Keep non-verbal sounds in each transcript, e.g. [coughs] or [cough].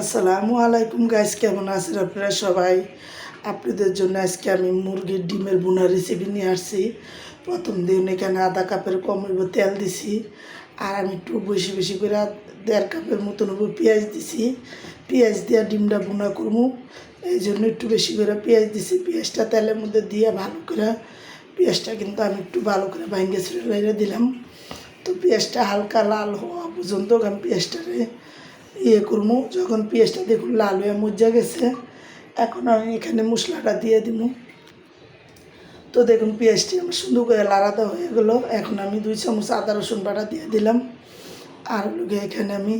আসসালামু আলাইকুম গাইস কেমন আছেন আপনারা সবাই? আপনাদের জন্য আজকে আমি মুরগির ডিমের বোনা রেসিপি নিয়ে আসছি। প্রথম দিন এখানে আধা কাপের কম হইব তেল দিছি, আর আমি একটু বেশি বেশি করে দেড় কাপের মতন হইব পেঁয়াজ দিছি। পেঁয়াজ দিয়ে ডিমটা বোনা করব, এই জন্য একটু বেশি করে পেঁয়াজ দিছি। পেঁয়াজটা তেলের মধ্যে দিয়ে ভালো করে, পেঁয়াজটা কিন্তু আমি একটু ভালো করে ভাঙ্গে ছেড়ে দিলাম। তো পেঁয়াজটা হালকা লাল হওয়া পর্যন্ত আমি পেঁয়াজটারে ইয়ে করব যখন পেঁয়াজটা দেখুন লাল হয়ে মজা গেছে, এখন আমি এখানে মশলাটা দিয়ে দিব তো দেখুন, পেঁয়াজটি আমার সুন্দর করে লাড়াতে হয়ে গেলো। এখন আমি দুই চামচ আদা রসুন বাটা দিয়ে দিলাম। আর লোকে এখানে আমি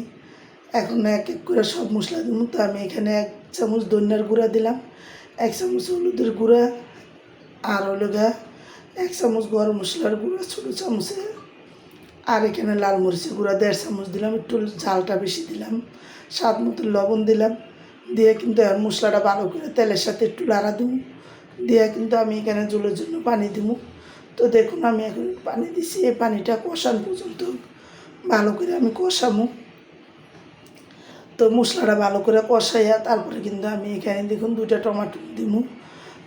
এখন এক এক করে সব মশলা দিব তো আমি এখানে এক চামচ ধনিয়ার গুঁড়া দিলাম, এক চামচ হলুদের গুঁড়া, আর হলো এক চামচ গরম মশলার গুঁড়া, ছোটো চামচে আর এখানে লাল মরিচের গুঁড়া, দেড় চামচ দিলাম, একটু ঝালটা বেশি দিলাম, স্বাদ মতো লবণ দিলাম, দিয়ে কিন্তু আর মশলাটা ভালো করে তেলের সাথে একটু লাড়া দিব, দিয়ে কিন্তু আমি এখানে জলের জন্য পানি দিব। তো দেখুন, আমি এখন পানি দিছি, এই পানিটা কষানো পর্যন্ত ভালো করে আমি কষামো তো মশলাটা ভালো করে কষাইয়া তারপরে কিন্তু আমি এখানে দেখুন দুইটা টমাটো দিব।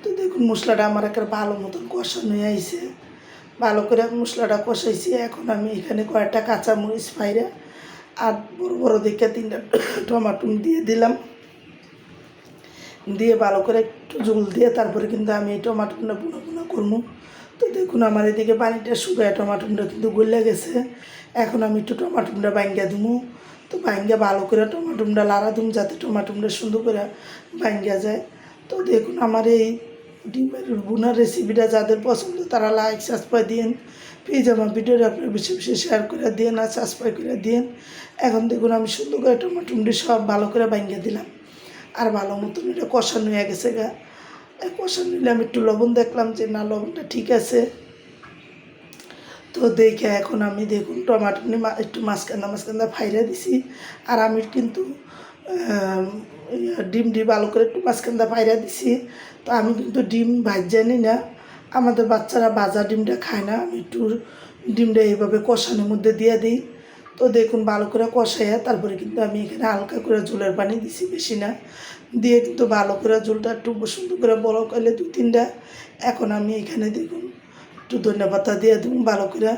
তো দেখুন, মশলাটা আমার একটা ভালো মতন কষানো আইছে। ভালো করে মশলাটা কষাইছি। এখন আমি এখানে কয়েকটা কাঁচামরিচ ফাইরা আর বড় বড় দেখে তিনটা [coughs] টমাটো দিয়ে দিলাম। দিয়ে ভালো করে একটু জল দিয়ে তারপরে কিন্তু আমি এই টমাটোটা বুনো বুনো করব। তো দেখুন আমার এদিকে পানিটা শুকায়, টমাটোটা কিন্তু গলে গেছে। এখন আমি একটু টমাটোটা বাঙ্গা দিবো। তো বাঙ্গা ভালো করে টমাটোটা লাড়া দিম যাতে টমাটোটা সুন্দর করে বাঙ্গা যায়। তো দেখুন আমার এই ডিমের বোনার রেসিপিটা যাদের পছন্দ, তারা লাইক সাবস্ক্রাইব দিন প্লিজ আমার ভিডিওটা আপনার বেশি বেশি শেয়ার করে দিন আর সাবস্ক্রাইব করে দিন এখন দেখুন আমি সুন্দর করে টমাটোমটি সব ভালো করে ভাঙ্গে দিলাম। আর ভালো মতন এটা কষানো হয়ে গেছে গা। কষানো নিলে আমি একটু লবণ দেখলাম যে না, লবণটা ঠিক আছে। তো দেখে এখন আমি দেখুন টমাটো নিয়ে একটু মাঝখান্দা মাঝখান্দা ফাইরা দিছি। আর আমি কিন্তু ডিম ডিম ভালো করে একটু মাঝখান্দা ফাইরা দিছি। তো আমি কিন্তু ডিম ভাজ জানি না। আমাদের বাচ্চারা ভাজা ডিমটা খায় না। আমি একটু ডিমটা এইভাবে কষানোর মধ্যে দিয়ে দিই। তো দেখুন ভালো করে কষাইয়া তারপরে কিন্তু আমি এখানে হালকা করে ঝোলের পানি দিছি বেশি না। দিয়ে কিন্তু ভালো করে ঝোলটা একটু সুন্দর করে বড় করলে দু তিনটা। এখন আমি এখানে দেখুন একটু ধনিয়া পাতা দিয়ে দেবো ভালো করে।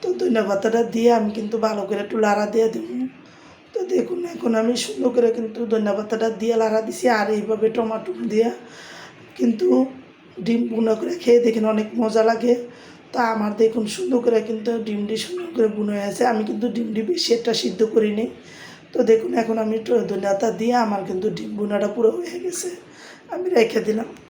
তো ধনিয়া পাতাটা দিয়ে আমি কিন্তু ভালো করে একটু লাড়া দিয়ে দেবো। তো দেখুন, এখন আমি সুন্দর করে কিন্তু ধনিয়া পাতাটা দিয়ে লাড়া দিছি আর এইভাবে টমাটো দিয়ে। কিন্তু ডিম বুনো করে খেয়ে দেখেন অনেক মজা লাগে। তা আমার দেখুন সুন্দর করে কিন্তু ডিমটি সুন্দর করে বুনো আছে। আমি কিন্তু ডিমটি বেশি একটা সিদ্ধ করিনি। তো দেখুন, এখন আমি একটু ধনিয়া পাতা দিয়ে আমার কিন্তু ডিম বুনাটা পুরো হয়ে গেছে। আমি রেখে দিলাম।